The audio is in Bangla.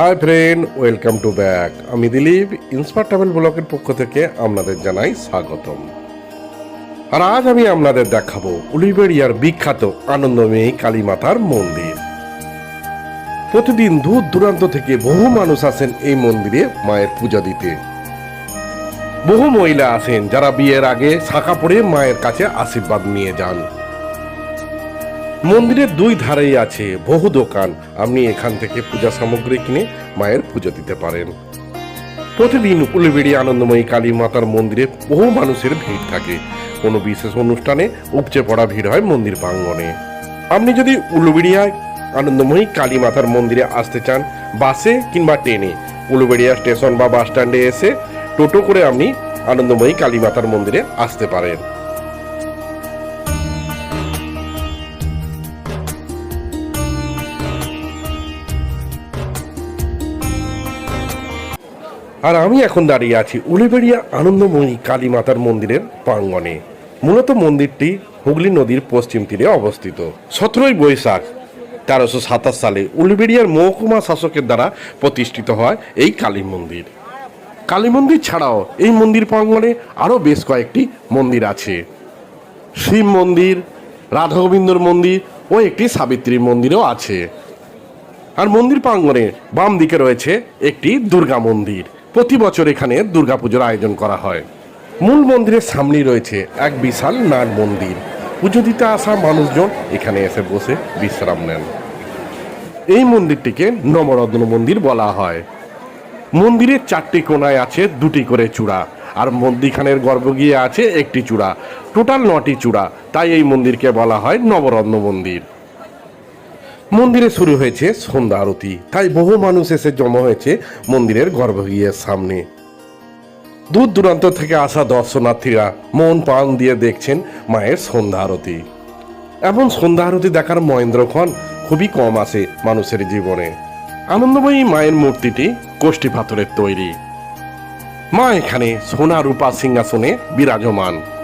Hi friend, welcome to back. আমি দিলীপ ইন্সপায়ার ট্রাভেল ব্লকের পক্ষ থেকে আপনাদের জানাই স্বাগতম। আর আজ আমি আপনাদের দেখাবো উলিবেড়িয়ার বিখ্যাত আনন্দমেয়ী কালী মাতার মন্দির। প্রতিদিন দূর দূরান্ত থেকে বহু মানুষ আসেন এই মন্দিরে মায়ের পূজা দিতে। বহু মহিলা আসেন যারা বিয়ের আগে শাখা পড়ে মায়ের কাছে আশীর্বাদ নিয়ে যান। মন্দিরের দুই ধারেই আছে বহু দোকান। আপনি এখান থেকে পূজা সামগ্রী কিনে মায়ের পুজো দিতে পারেন। প্রতিদিন উলুবেড়ি আনন্দময়ী কালী মাতার মন্দিরে বহু মানুষের ভিড় থাকে। কোনো বিশেষ অনুষ্ঠানে উপচে পড়া ভিড় হয় মন্দির প্রাঙ্গণে। আপনি যদি উলুবেড়িয়ায় আনন্দময়ী কালী মাতার মন্দিরে আসতে চান, বাসে কিংবা ট্রেনে, উলুবেড়িয়া স্টেশন বা বাস স্ট্যান্ডে এসে টোটো করে আপনি আনন্দময়ী কালী মাতার মন্দিরে আসতে পারেন। আর আমি এখন দাঁড়িয়ে আছি উলিবেড়িয়া আনন্দময়ী কালী মাতার মন্দিরের প্রাঙ্গণে। মূলত মন্দিরটি হুগলি নদীর পশ্চিম তীরে অবস্থিত। সতেরোই বৈশাখ, তেরোশো সাতাশ সালে উলিবেড়িয়ার মহকুমা শাসকের দ্বারা প্রতিষ্ঠিত হয় এই কালী মন্দির। কালী মন্দির ছাড়াও এই মন্দির প্রাঙ্গণে আরও বেশ কয়েকটি মন্দির আছে। শিব মন্দির রাধা গোবিন্দর মন্দির ও একটি সাবিত্রীর মন্দিরও আছে। আর মন্দির প্রাঙ্গণে বাম দিকে রয়েছে একটি দুর্গা মন্দির। প্রতি বছর এখানে দুর্গাপুজোর আয়োজন করা হয়। মূল মন্দিরের সামনেই রয়েছে এক বিশাল নাট মন্দির। পুজো দিতে আসা মানুষজন এখানে এসে বসে বিশ্রাম নেন। এই মন্দিরটিকে নবরত্ন মন্দির বলা হয়। মন্দিরের চারটি কোণায় আছে দুটি করে চূড়া, আর মন্দিরখানের গিয়ে আছে একটি চূড়া, টোটাল নটি চূড়া। তাই এই মন্দিরকে বলা হয় নবরত্ন মন্দির। মন্দিরে শুরু হয়েছে সন্ধ্যা আরতি। তাই বহু মানুষ এসে জমা হয়েছে মন্দিরের গর্ভগৃহের সামনে। দূর দূরান্ত থেকে আসা দর্শনার্থীরা মন প্রাণ দিয়ে দেখছেন মায়ের সন্ধ্যা আরতি। এমন সন্ধ্যা আরতি দেখার মহেন্দ্রক্ষণ খুবই কম আসে মানুষের জীবনে। আনন্দময়ী মায়ের মূর্তিটি কোষ্ঠী পাথরের তৈরি। মা এখানে সোনা রূপা সিংহাসনে বিরাজমান।